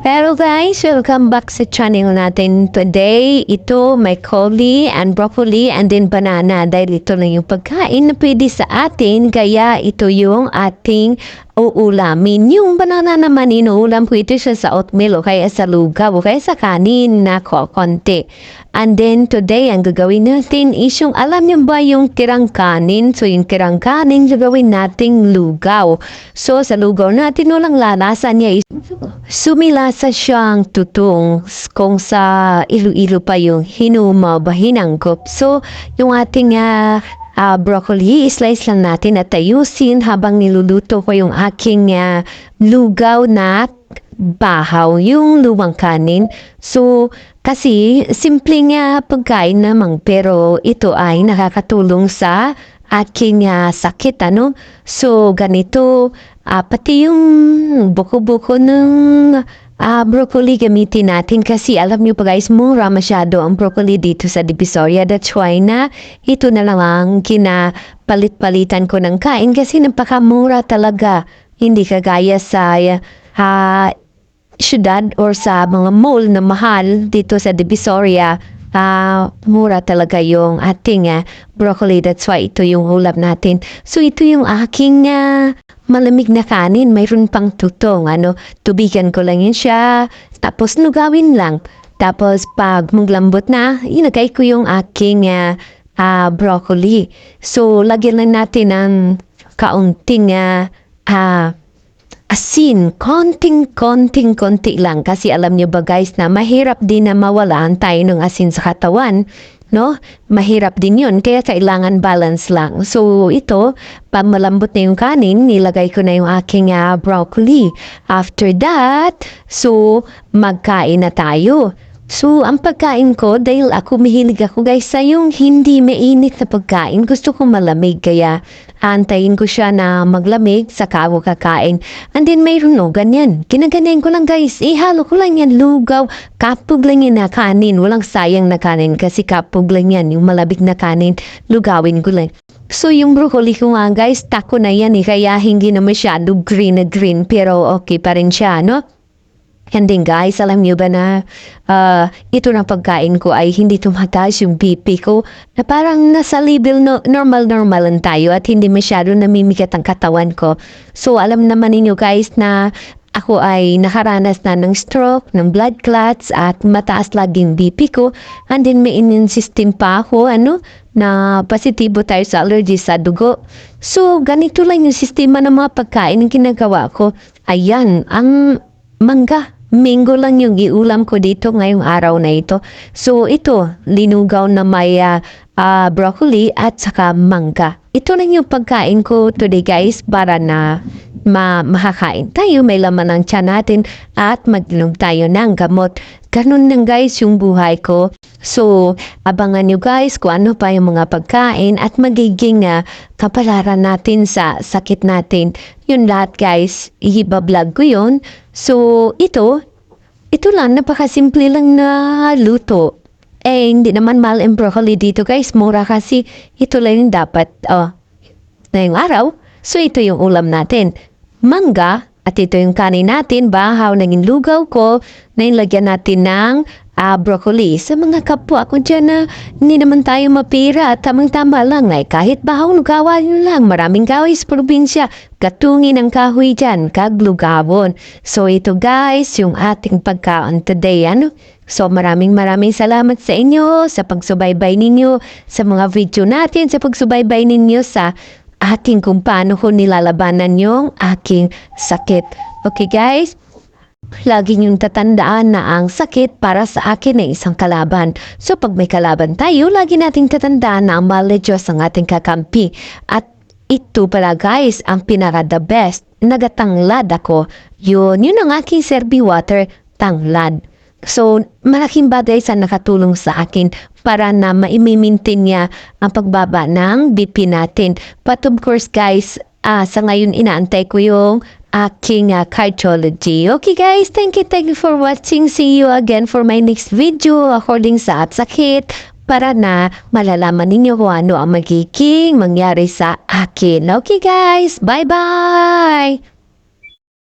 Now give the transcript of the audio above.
Pero guys, welcome back sa channel natin today. Ito, may cauli and broccoli and then banana dahil ito na yung pagkain na pwede sa atin. Kaya ito yung ating uulamin. Yung banana naman inuulam pwede siya sa oatmeal o kaya sa lugaw o kaya sa kanin na ko konti. And then today, ang gagawin natin is yung, alam niyo ba yung kirang kanin? So yung kirang kanin, gagawin nating lugaw. So sa lugaw natin, walang lalasan niya is sumilasa siyang tutong kung sa ilo-ilo pa yung hinuma ba hinangkop. So yung ating ah, ah, broccoli, slice lang natin at ayusin habang niluluto ko yung aking ah, lugaw na bahaw, yung luwang kanin. So, kasi simpleng nga pagkain namang pero ito ay nakakatulong sa aking ah, sakit, ano? So, ganito, ah, pati yung buko-buko ng ah, broccoli gamitin natin kasi alam nyo pa guys, mura masyado ang broccoli dito sa Divisoria. That's why na ito na lang ang kinapalit-palitan ko ng kain kasi napakamura talaga. Hindi kagaya sa ah, syudad or sa mga mall na mahal dito sa Divisoria, ah mura talaga yung ating ah, broccoli. That's why ito yung ulam natin. So ito yung aking ah, malamig na kanin. Mayroon pang tutong. Ano, tubigan ko lang yun siya. Tapos lugawin lang. Tapos pag maglambot na, inagay ko yung aking ah, ah, broccoli. So lagyan lang natin ng kaunting ah, ah, asin, konting, konting, konti lang. Kasi alam niyo ba guys na mahirap din na mawalaan tayo ng asin sa katawan. No? Mahirap din yun. Kaya kailangan balance lang. So, ito, pag malambot na yung kanin, nilagay ko na yung aking ah, broccoli. After that, so, magkain na tayo. So, ang pagkain ko, dahil ako mahilig ako guys sa yung hindi mainit na pagkain, gusto ko malamig. Kaya, antayin ko siya na maglamig, saka ako kakain. And then, mayroon no, ganyan. Kinaganin ko lang guys, ihalo ko lang yan, lugaw. Kapug lang yan na kanin. Walang sayang na kanin kasi kapug lang yan. Yung malabig na kanin, lugawin ko lang. So, yung broccoli ko nga guys, tako na yan eh. Kaya hindi na masyado green na green. Pero okay pa rin siya, no? And then guys, alam niyo ba na ah, ito na pagkain ko ay hindi tumataas yung BP ko na parang nasa level no, normal-normal lang tayo at hindi masyado namimikat ang katawan ko. So alam naman ninyo guys na ako ay nakaranas na ng stroke, ng blood clots at mataas laging BP ko and then may immune system pa ako ano na positibo tayo sa allergy sa dugo. So ganito lang yung sistema ng mga pagkain ng ginagawa ko. Ayan, ang mangga. Minggo lang yung iulam ko dito ngayong araw na ito. So ito, linugaw na may ah, ah, broccoli at saka mangga. Ito lang yung pagkain ko today guys para na ma makakain tayo, may laman ng tiyan natin at maginom tayo ng gamot. Ganun lang guys yung buhay ko. So, abangan nyo guys kung ano pa yung mga pagkain at magiging uh, kapalaran natin sa sakit natin. Yun lahat guys, i-vlog ko yun. So, ito, ito lang, napakasimple lang na luto. Eh, hindi naman mahal ang broccoli dito guys. Mura kasi ito lang yung dapat, oh, ngayong araw. So, ito yung ulam natin. Mangga, at ito yung kanin natin, bahaw, naging lugaw ko, na ilagyan natin ng ah, broccoli. Sa mga kapwa ko dyan na hindi naman tayo mapira at tamang-tama lang ay kahit bahaw lugawan yun lang. Maraming kahoy sa probinsya. Katungin ang kahoy dyan, kaglugawon. So ito guys, yung ating pagkaon today. Ano? So maraming maraming salamat sa inyo, sa pagsubaybay ninyo, sa mga video natin, sa pagsubaybay ninyo sa ating kung paano ko nilalabanan yung aking sakit. Okay guys? Lagi niyong tatandaan na ang sakit para sa akin ay isang kalaban. So pag may kalaban tayo, lagi nating tatandaan na ang mahal Diyos ang ating kakampi. At ito pala guys, ang pinaka the best. Nagatanglad ako. Yun, yun ang aking serbi water, tanglad. So, malaking bagay sa nakatulong sa akin para na maimimintin niya ang pagbaba ng BP natin. But of course guys, ah, sa ngayon inaantay ko yung aking uh, cardiology. Okay guys, thank you, thank you for watching. See you again for my next video according sa at sakit para na malalaman ninyo kung ano ang magiging mangyari sa akin. Okay guys, bye-bye!